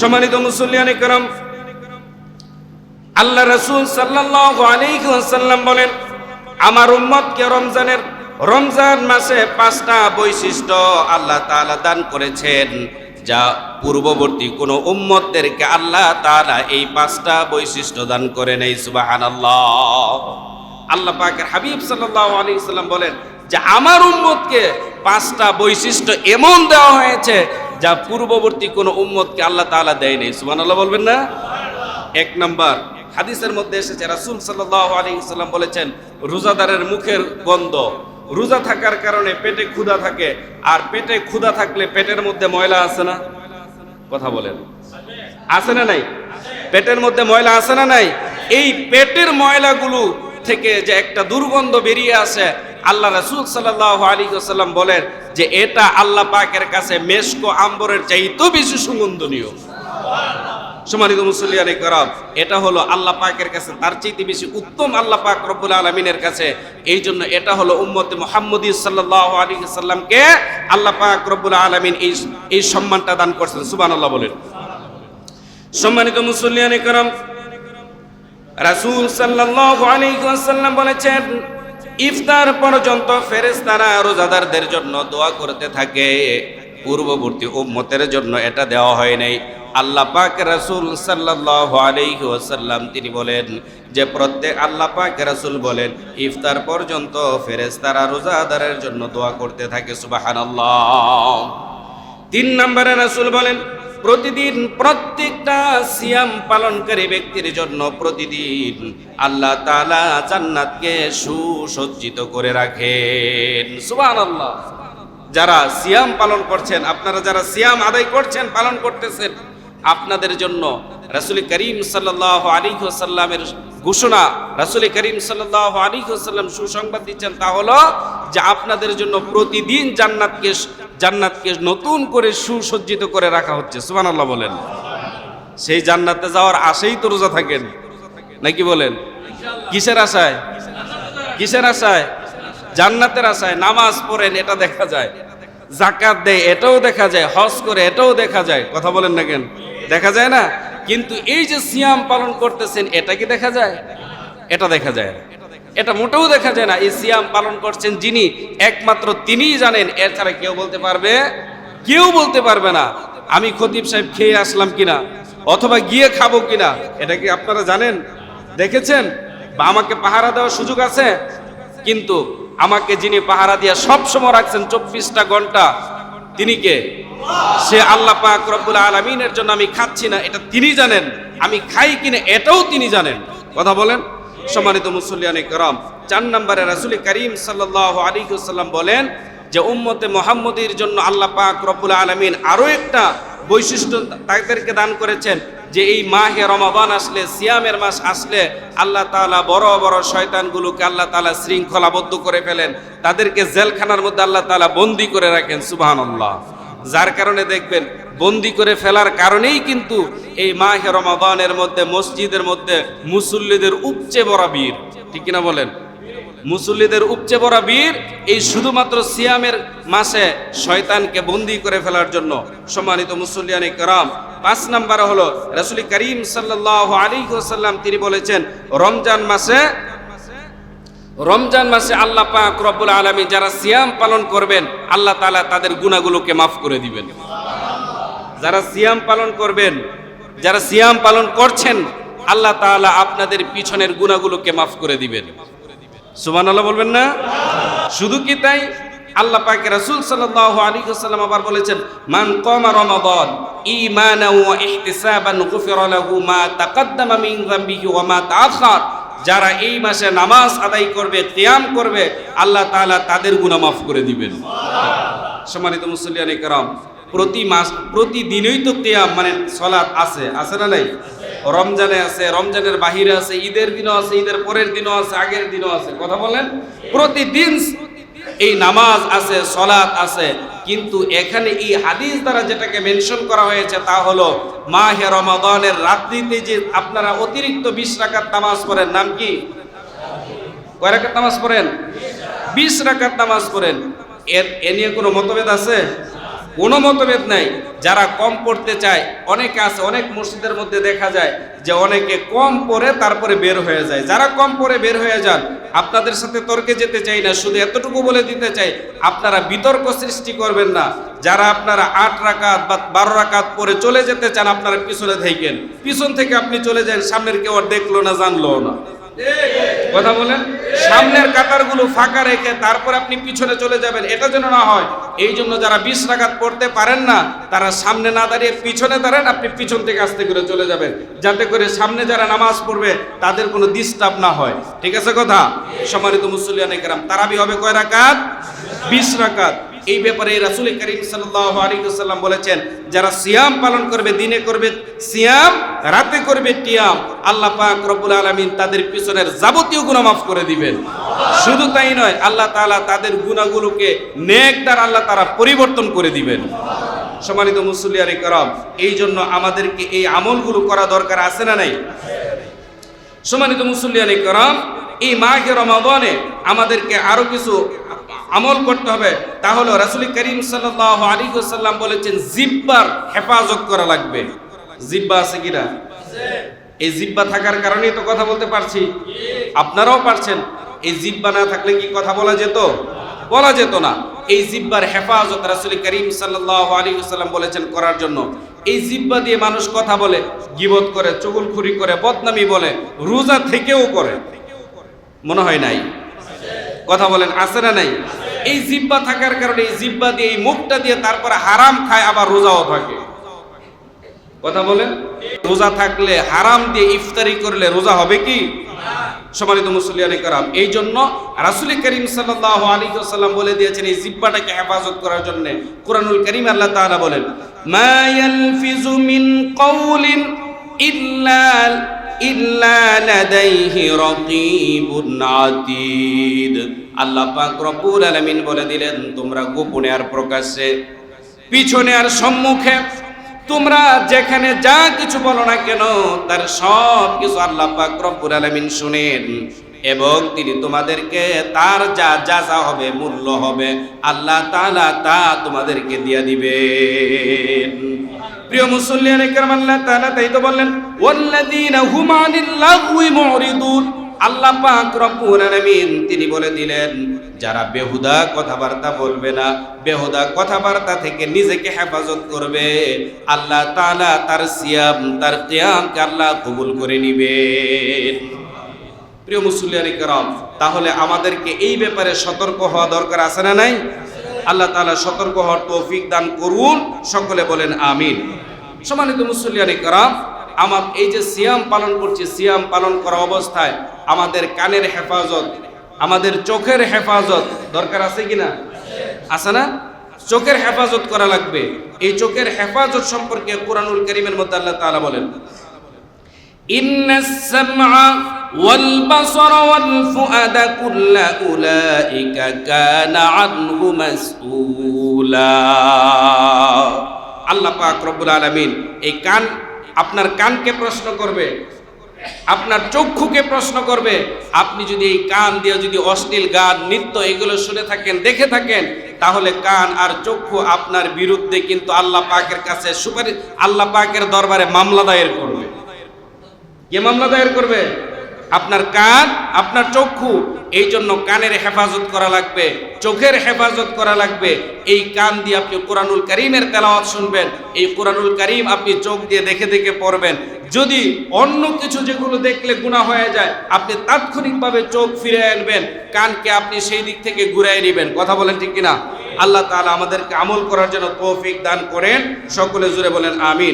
সম্মানিত মুসল্লিয়ানি করম, আল্লাহ রসুল আলাইহি বলেন, আমার উম্মতকে রমজানের, রমজান মাসে পাঁচটা বৈশিষ্ট্য আল্লাহ তাআলা দান করেছেন, যা পূর্ববর্তী কোন উম্মতদেরকে আল্লাহ তাআলা এই পাঁচটা বৈশিষ্ট্য দান করে নেই, সুবহানাল্লাহ। আল্লাহ পাকের হাবিব সাল্লাল্লাহু আলাইহি সাল্লাম বলেন যে, আমার উম্মতকে পাঁচটা বৈশিষ্ট্য এমন দেওয়া হয়েছে যা পূর্ববর্তী কোন উম্মতকে আল্লাহ তাআলা দেয় নেই। সুবহানাল্লাহ বলবেন না? এক নাম্বার। হাদিসের মধ্যে এসেছে, রাসূল সাল্লাল্লাহু আলাইহি সাল্লাম বলেছেন, রোজাদারের মুখের গন্ধ। রোজা থাকার কারণে পেটে ক্ষুধা থাকে, আর পেটে ক্ষুধা থাকলে পেটের মধ্যে ময়লা আছে না? কথা বলেন। আছে না নাই? পেটের মধ্যে ময়লা আছে না নাই? এই পেটের ময়লাগুলো থেকে যে একটা দুর্গন্ধ বেরিয়ে আসে, আল্লাহ রাসূল সাল্লাল্লাহু আলাইহি ওয়াসাল্লাম বলেন যে এটা আল্লাহ পাকের কাছে মেশকো আম্বরের চাইতেও বেশি সুগন্ধনীয়। সম্মানিত মুসল্লিয়ান এটা হলো আল্লাহ পাকের কাছে তার চাইতে বেশি উত্তম আল্লাহ পাক রব্বুল আলমিনের কাছে। এই জন্য এটা হলো উম্মতে মোহাম্মদী সাল্লাহ আলী সাল্লামকে আল্লাহ পাক রব্বুল আলমিন এই এই সম্মানটা দান করছেন। সুবান আল্লাহ বলেন। সম্মানিত মুসল্লিয়ান করম রাসূল আলাইহি বলেছেন, ইফতার পর্যন্ত ফেরেশতারা রোজাদারদের জন্য দোয়া করতে থাকে। পূর্ববর্তী উম্মতের জন্য এটা দেওয়া হয় নাই। আল্লাহ পাক রাসূল ওয়াসাল্লাম তিনি বলেন যে, প্রত্যেক আল্লাহ পাক রাসূল বলেন, ইফতার পর্যন্ত ফেরেশতারা রোজাদারের জন্য দোয়া করতে থাকে, সুবহানাল্লাহ। তিন নম্বরে রাসূল বলেন প্রতিদিন প্রত্যেকটা সিয়াম পালনকারী ব্যক্তির জন্য প্রতিদিন আল্লাহ তাআলা জান্নাতকে সুসজ্জিত করে রাখেন। সুবহানাল্লাহ। যারা সিয়াম পালন করছেন, আপনারা যারা সিয়াম আদায় করছেন, পালন করতেছেন, আপনাদের জন্য রাসূল করিম সাল্লাল্লাহু আলাইহি ওয়াসাল্লামের ঘোষণা, রাসূল করিম সাল্লাল্লাহু আলাইহি ওয়াসাল্লাম সুসংবাদ দিচ্ছেন তা হলো যে আপনাদের জন্য প্রতিদিন জান্নাতকে জান্নাতকে নতুন করে সুসজ্জিত করে রাখা হচ্ছে, সুবহানাল্লাহ বলেন। সেই জান্নাতে যাওয়ার আশাই তো রোজা থাকেন। নাকি বলেন? কিসের আশায়? কিসের আশায়? জান্নাতের আশায়। নামাজ পড়েন, এটা দেখা যায়। জাকাত দেয়, এটাও দেখা যায়। হজ করে, এটাও দেখা যায়। কথা বলেন না কেন? দেখা যায় না? কিন্তু এই যে সিয়াম পালন করতেছেন, এটা কি দেখা যায়? এটা দেখা যায় এটা মোটেও দেখা যায় না। এই সিয়াম পালন করছেন যিনি, একমাত্র তিনিই জানেন এছাড়া কেউ বলতে পারবে, কেউ বলতে পারবে না, আমি খতিব সাহেব খেয়ে আসলাম কিনা, অথবা গিয়ে খাব কিনা, এটা কি আপনারা জানেন? দেখেছেন? বা আমাকে পাহারা দেওয়ার সুযোগ আছে? কিন্তু আমাকে যিনি পাহারা দিয়ে সব সময় রাখছেন চব্বিশটা ঘণ্টা, তিনি কে? সে আল্লাহ পাক রব্বুল আলমিনের জন্য আমি খাচ্ছি না, এটা তিনি জানেন, আমি খাই কিনা, এটাও তিনি জানেন। কথা বলেন। সম্মানিত মুসল্লিয়ান করম, চার নম্বরে রাসুল করিম সাল্লাহ আলিকুসাল্লাম বলেন যে, উম্মতে মোহাম্মদীর জন্য আল্লাহ পাক রব্বুল আলমিন আরও একটা বৈশিষ্ট্য তাদেরকে দান করেছেন যে, এই মাহে রমাবান আসলে, সিয়ামের মাস আসলে আল্লাহ তাআলা বড় বড় শয়তানগুলোকে আল্লাহ তাআলা শৃঙ্খলাবদ্ধ করে ফেলেন। তাদেরকে জেলখানার মধ্যে আল্লাহ তালা বন্দি করে রাখেন, সুবহানাল্লাহ। যার কারণে দেখবেন বন্দি করে ফেলার কারণেই কিন্তু এই মাহে রমাবানের মধ্যে, মসজিদের মধ্যে মুসল্লিদের উপচে বড় বীর ঠিক কিনা বলেন? মুসল্লিদের উপচে বড় বীর এই শুধুমাত্র সিয়ামের মাসে শয়তানকে বন্দি করে ফেলার জন্য সম্মানিত মুসল্লিয়ানি কারাম। পাঁচ নাম্বার হলো, রাসুল করিম সাল্লাহ আলী সাল্লাম তিনি বলেছেন, রমজান মাসে রমজান মাসে আল্লাহ পাক রব্বুল আলমী যারা সিয়াম পালন করবেন, আল্লাহ তালা তাদের গুণাগুলোকে মাফ করে দিবেন। যারা সিয়াম পালন করবেন, যারা সিয়াম পালন করছেন, আল্লাহ তাআলা আপনাদের পিছনের গুণাগুলোকে মাফ করে দিবেন। সুমান আল্লাহ বলবেন না? শুধু কি তাই? আল্লাহ পাকে রাসূল সাল্লাল্লাহু আলাইহি ওয়াসাল্লাম আবার বলেছেন, মান কামা রমাদান, ঈমানাও ওয়া ইহতিসাবান গুফিরা লাহু মা তাকাদ্দামা মিন যামবিহি ওয়া মা তাআখার যারা এই মাসে নামাজ আদায় করবে, তেয়াম করবে, আল্লাহ তালা তাদের গুণা মাফ করে দিবেন। সম্মানিত মুসলিয়ান কারাম প্রতি মাস, প্রতিদিনই তো তেয়াম মানে সলাৎ আছে আছে না নাই? রমজানে আছে, রমজানের বাহিরে আছে, ঈদের দিনও আছে, ঈদের পরের দিনও আছে, আগের দিনও আছে, কথা বলেন? প্রতিদিন এই নামাজ আছে, সলাৎ আছে, কিন্তু এখানে এই হাদিস দ্বারা যেটাকে মেনশন করা হয়েছে তা হলো মাহে রমাদানের রাত্রিতে যে আপনারা অতিরিক্ত বিশ রাকাত নামাজ পড়েন, নাম কি? কয় রাকাত নামাজ পড়েন? বিশ রাকাত নামাজ পড়েন। এর, এ নিয়ে কোনো মতভেদ আছে? কোনো মতভেদ নাই। যারা কম পড়তে চায়, অনেকে আছে, অনেক মসজিদের মধ্যে দেখা যায় যে অনেকে কম পরে তারপরে বের হয়ে যায়। যারা কম পরে বের হয়ে যান, আপনাদের সাথে তর্কে যেতে চাই না, শুধু এতটুকু বলে দিতে চাই, আপনারা বিতর্ক সৃষ্টি করবেন না। যারা আপনারা আট রাকাত বা বারো রাকাত পরে চলে যেতে চান, আপনারা পিছনে থাকেন। পিছন থেকে আপনি চলে যান, সামনের কেউ আর দেখল না জানলো না। কথা বলেন? সামনের কাতারগুলো ফাঁকা রেখে তারপর আপনি পিছনে চলে যাবেন। এটা যেন না হয়, এই জন্য যারা বিশ রাকাত পড়তে পারেন না, তারা সামনে না দাঁড়িয়ে পিছনে দাঁড়ান, আপনি পিছন থেকে আস্তে করে চলে যাবেন। যাতে করে সামনে যারা নামাজ পড়বে, তাদের কোনো ডিস্টার্ব না হয়। ঠিক আছে কথা? সম্মানিত মুসলিয়ানে কেরাম, তারাবি হবে কয় রাকাত? বিশ রাকাত। এই ব্যাপারে রাসুল করিম আলাইহি বলেছেন, যারা সিয়াম পালন করবে, দিনে করবে, সিয়াম, রাতে করবে, টিয়াম, আল্লাহ পাক রব্বুল আলামিন তাদের পিছনের যাবতীয় গুনাহ মাফ করে দিবেন। শুধু তাই নয়, আল্লাহ তাআলা তাদের গুণাগুলোকে নেক দ্বারা আল্লাহ তারা পরিবর্তন করে দিবেন। সম্মানিত মুসল্লিয়ারে করম এই জন্য আমাদেরকে এই আমলগুলো করা দরকার আছে না নাই? সম্মানিত মুসল্লিয়ানি করম এই মাঘে রমাদনে আমাদেরকে আরও কিছু আমল করতে হবে। তাহলে রাসুল করিম সাল্লাহ আলী সাল্লাম বলেছেন, জিব্বার হেফাজত করা লাগবে। জিব্বা আছে কিনা? এই জিব্বা থাকার কারণেই তো কথা বলতে পারছি। আপনারাও পারছেন। এই জিব্বা না থাকলে কি কথা বলা যেত? বলা যেত না। এই জিব্বার হেফাজত রাসুল করিম সাল্লাহ আলী সাল্লাম বলেছেন করার জন্য। এই জিব্বা দিয়ে মানুষ কথা বলে, গিবত করে, চুগুলখুরি করে, বদনামি বলে, রোজা থেকেও করে। মনে হয় নাই? কথা বলেন, আছে না নাই? এই জিব্বা থাকার কারণে এই জিব্বা দিয়ে, এই মুখটা দিয়ে তারপরে হারাম খায়, আবার রোজাও থাকে। কথা বলেন? রোজা থাকলে হারাম দিয়ে ইফতারি করলে রোজা হবে কি? সম্মানিত মুসলিয়ানি কারাম, এই জন্য রাসুল করিম সাল্লাহ আলী সাল্লাম বলে দিয়েছেন এই জিব্বাটাকে হেফাজত করার জন্য। কোরআনুল করিম আল্লাহ তাআলা বলেন, মা ইয়ালফিজু মিন কওলিন ইল্লা ইল্লা বলে তোমরা গোপনে আর পিছনে আর সম্মুখে, তোমরা যেখানে যা কিছু বলো না কেন, তার সব কিছু আল্লাহ পাক রব্বুল আলামিন শুনেন। এবং তিনি তোমাদেরকে তার যা যা যা হবে, মূল্য হবে, আল্লাহ তালা তা তোমাদেরকে দিয়া দিবেন প্রিয় মুসল্লিয়ান একরাম আল্লাহ তাআলা তাই তো বললেন, ওয়াল্লাযীনা হুম আনিল লাগওয়ি মুরিদুন। আল্লাহ পাক রব্বুল আলামিন তিনি বলে দিলেন, যারা বেহুদা কথাবার্তা বলবে না, বেহুদা কথাবার্তা থেকে নিজেকে হেফাজত করবে, আল্লাহ তাআলা তার সিয়াম, তার কিয়ামকে আল্লাহ কবুল করে নিবেন। প্রিয় মুসলিয়ানি কেরাম, তাহলে আমাদেরকে এই ব্যাপারে সতর্ক হওয়া দরকার আছে না নাই? আল্লাহ তালা সতর্ক হওয়ার তৌফিক দান করুন, সকলে বলেন আমিন। সম্মানিত মুসলিয়ানি কেরাম, আমার এই যে সিয়াম পালন করছি, সিয়াম পালন করা অবস্থায় আমাদের কানের হেফাজত, আমাদের চোখের হেফাজত দরকার আছে কিনা আছে না? চোখের হেফাজত করা লাগবে। এই চোখের হেফাজত সম্পর্কে কোরআনুল করিমের মধ্যে আল্লাহ তালা বলেন ইন্না والبصر والفؤاد كل أولئك كان عنه مسؤولا আল্লাহ পাক রব্বুল আলামিন এই কান আপনার কানকে প্রশ্ন করবে আপনার চক্ষুকে প্রশ্ন করবে আপনি যদি এই কান দিয়ে যদি অশ্লীল গান নৃত্য এগুলো শুনে থাকেন দেখে থাকেন তাহলে কান আর চক্ষু আপনার বিরুদ্ধে কিন্তু আল্লাহ পাকের কাছে সুপারিশ আল্লাহ পাকের দরবারে মামলা দায়ের করবে কে মামলা দায়ের করবে আপনার কান, আপনার চক্ষু, এই জন্য কানের হেফাজত করা লাগবে, চোখের হেফাজত করা লাগবে। এই কান দিয়ে আপনি কোরআনুল করিমের তেলাওয়াত শুনবেন, এই কোরআনুল করিম আপনি চোখ দিয়ে দেখে দেখে পড়বেন। যদি অন্য কিছু যেগুলো দেখলে গুণা হয়ে যায়, আপনি তাৎক্ষণিকভাবে চোখ ফিরে আনবেন, কানকে আপনি সেই দিক থেকে ঘুরাই নেবেন। কথা বলেন ঠিক কিনা? আল্লাহ তাআলা আমাদেরকে আমল করার জন্য তৌফিক দান করেন। সকলে জুড়ে বলেন, আমিন।